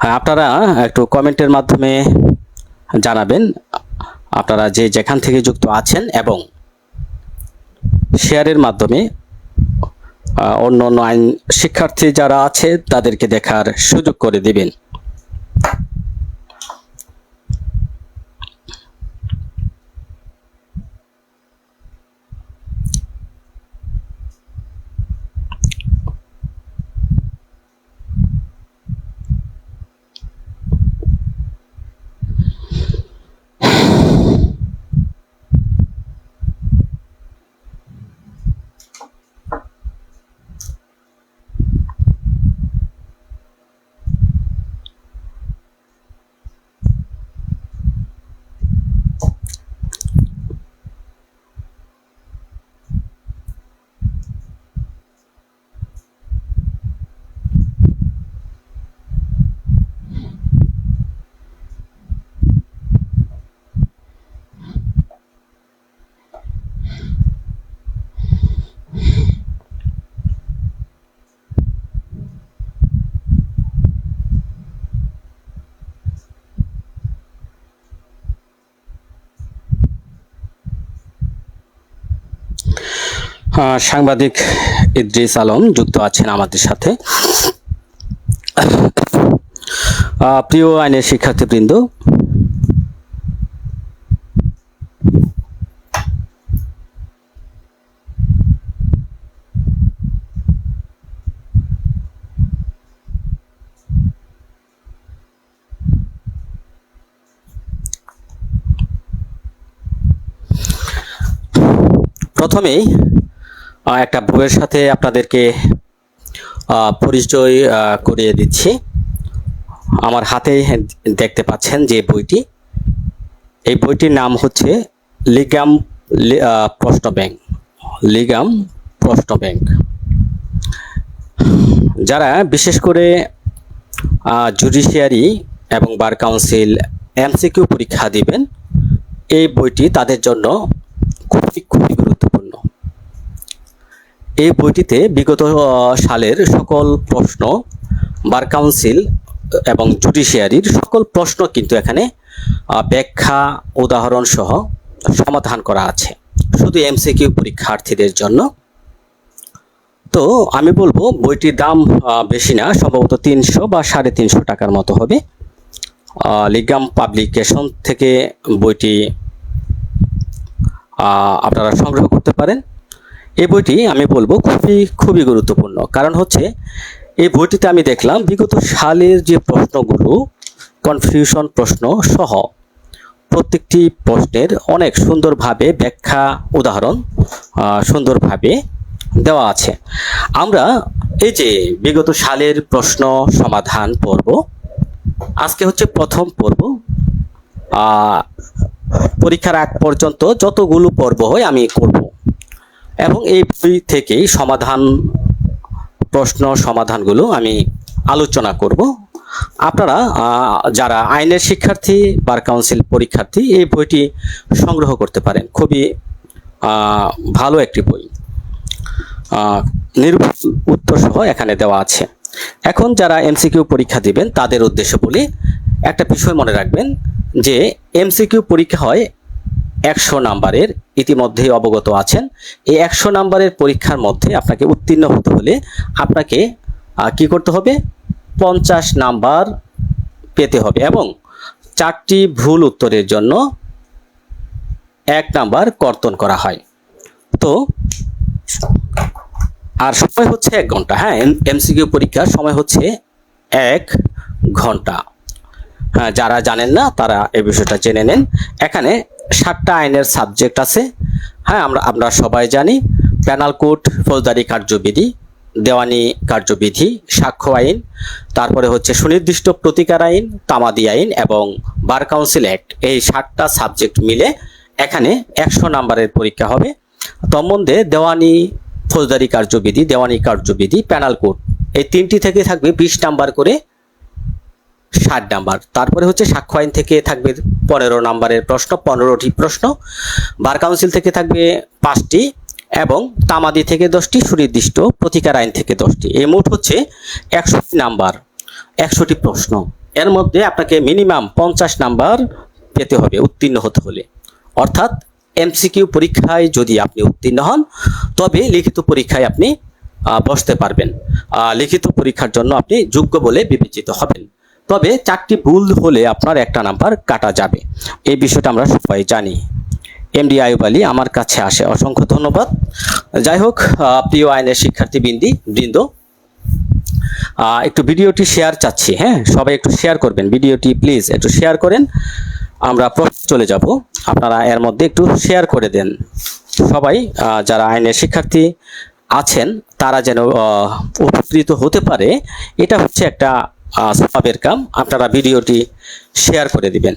হ্যাঁ আপনারা একটু কমেন্টের মাধ্যমে জানাবেন আপনারা যে যেখান থেকে যুক্ত আছেন এবং শেয়ারের মাধ্যমে অন্য অন্য আইন শিক্ষার্থী যারা আছে তাদেরকে দেখার সুযোগ করে দিবেন। সাংবাদিক ইদ্রিস আলম যুক্ত আছেন আমাদের সাথে। প্রিয় আইনের শিক্ষার্থীবৃন্দ প্রথমেই একটা বইয়ের সাথে আপনাদেরকে পরিচয় করিয়ে দিচ্ছি। আমার হাতে দেখতে পাচ্ছেন যে বইটি। এই বইটির নাম হচ্ছে লিগাম প্রশ্ন ব্যাংক। লিগাম প্রশ্ন ব্যাংক। যারা বিশেষ করে জুডিশিয়ারি এবং বার কাউন্সিল, এমসিকিউ পরীক্ষা দিবেন, এই বইটি তাদের জন্য খুবই খুবই এই বইটিতে বিগত সালের সকল প্রশ্ন, বার কাউন্সিল এবং জুডিশিয়ারির সকল প্রশ্ন কিন্তু এখানে ব্যাখ্যা, উদাহরণ সহ সমাধান করা আছে। শুধু এমসিকিউ পরীক্ষার্থীদের জন্য। তো আমি বলব, বইটির দাম বেশি না, সম্ভবত তিনশো বা সাড়ে তিনশো টাকার মতো হবে। লিগাম পাবলিকেশন থেকে বইটি আপনারা সংগ্রহ করতে পারেন। এই বইটি আমি বলব খুবই খুবই গুরুত্বপূর্ণ। কারণ হচ্ছে, এই বইটিতে আমি দেখলাম বিগত সালের যে প্রশ্নগুলো কনফিউশন প্রশ্ন সহ প্রত্যেকটি প্রশ্নের অনেক সুন্দরভাবে ব্যাখ্যা, উদাহরণ সুন্দরভাবে দেওয়া আছে। আমরা এই যে বিগত সালের প্রশ্ন সমাধান পর্ব, আজকে হচ্ছে প্রথম পর্ব। পরীক্ষার আগ পর্যন্ত যতগুলো পর্ব হয় আমি করব। এবং এই বই থেকেই সমাধান প্রশ্ন সমাধানগুলো আমি আলোচনা করব। আপনারা যারা আইনের শিক্ষার্থী বার কাউন্সিল পরীক্ষার্থী এই বইটি সংগ্রহ করতে পারেন। খুবই ভালো একটি বই। আহ, নির্ভুল উত্তর সহ এখানে দেওয়া আছে। এখন যারা এমসিকিউ পরীক্ষা দিবেন তাদের উদ্দেশ্য বলি একটা বিষয় মনে রাখবেন যে এমসিকিউ পরীক্ষা হয় একশো নাম্বারের ইতিমধ্যেই অবগত আছেন। এই একশো নাম্বারের পরীক্ষার মধ্যে আপনাকে উত্তীর্ণ হতে হলে আপনাকে কি করতে হবে? পঞ্চাশ নাম্বার পেতে হবে এবং চারটি ভুল উত্তরের জন্য এক নাম্বার কর্তন করা হয়। তো, আর সময় হচ্ছে এক ঘণ্টা। হ্যাঁ এমসিকিউ পরীক্ষার সময় হচ্ছে এক ঘণ্টা। হ্যাঁ যারা জানেন না, তারা এই বিষয়টা জেনে নেন। এখানে সাতটা আইনের সাবজেক্ট আছে। হ্যাঁ আমরা আমরা সবাই জানি প্যানাল কোড ফৌজদারি কার্যবিধি, দেওয়ানি কার্যবিধি, সাক্ষ্য আইন, তারপরে হচ্ছে সুনির্দিষ্ট প্রতিকার আইন, তামাদি আইন এবং বার কাউন্সিল অ্যাক্ট। এই সাতটা সাবজেক্ট মিলে এখানে একশো নাম্বারের পরীক্ষা হবে। তন্মধ্যে দেওয়ানি, ফৌজদারি কার্যবিধি, দেওয়ানি কার্যবিধি প্যানাল কোড এই তিনটি থেকে থাকবে বিশ নাম্বার করে ষাট নাম্বার। তারপরে হচ্ছে সাক্ষ্য আইন থেকে থাকবে পনেরো নাম্বারের প্রশ্ন, পনেরোটি প্রশ্ন। বার কাউন্সিল থেকে থাকবে পাঁচটি এবং তামাদি থেকে দশটি, সুনির্দিষ্ট প্রতিকার আইন থেকে দশটি। এই মোট হচ্ছে একষট্টি নাম্বার একশোটি প্রশ্ন। এর মধ্যে আপনাকে মিনিমাম পঞ্চাশ নাম্বার পেতে হবে উত্তীর্ণ হতে হলে। অর্থাৎ এমসিকিউ পরীক্ষায় যদি আপনি উত্তীর্ণ হন, তবে লিখিত পরীক্ষায় আপনি বসতে পারবেন। লিখিত পরীক্ষার জন্য আপনি যোগ্য বলে বিবেচিত হবেন। তবে চারটি ভুল হলে আপনার একটা নাম্বার কাটা যাবে। এই বিষয়টা আমরা সবাই জানি। এমডি আয়ুব আলী আমার কাছে আসে। অসংখ্য ধন্যবাদ। যাই হোক প্রিয় আইনের শিক্ষার্থী বৃন্দি বৃন্দ একটু ভিডিওটি শেয়ার চাচ্ছি হ্যাঁ? সবাই একটু শেয়ার করবেন। ভিডিওটি প্লিজ একটু শেয়ার করেন। আমরা চলে যাব। আপনারা এর মধ্যে একটু শেয়ার করে দেন। সবাই যারা আইনের শিক্ষার্থী আছেন, তারা যেন উপকৃত হতে পারে। এটা হচ্ছে একটা সওয়াবের কাম আপনারা ভিডিওটি শেয়ার করে দিবেন।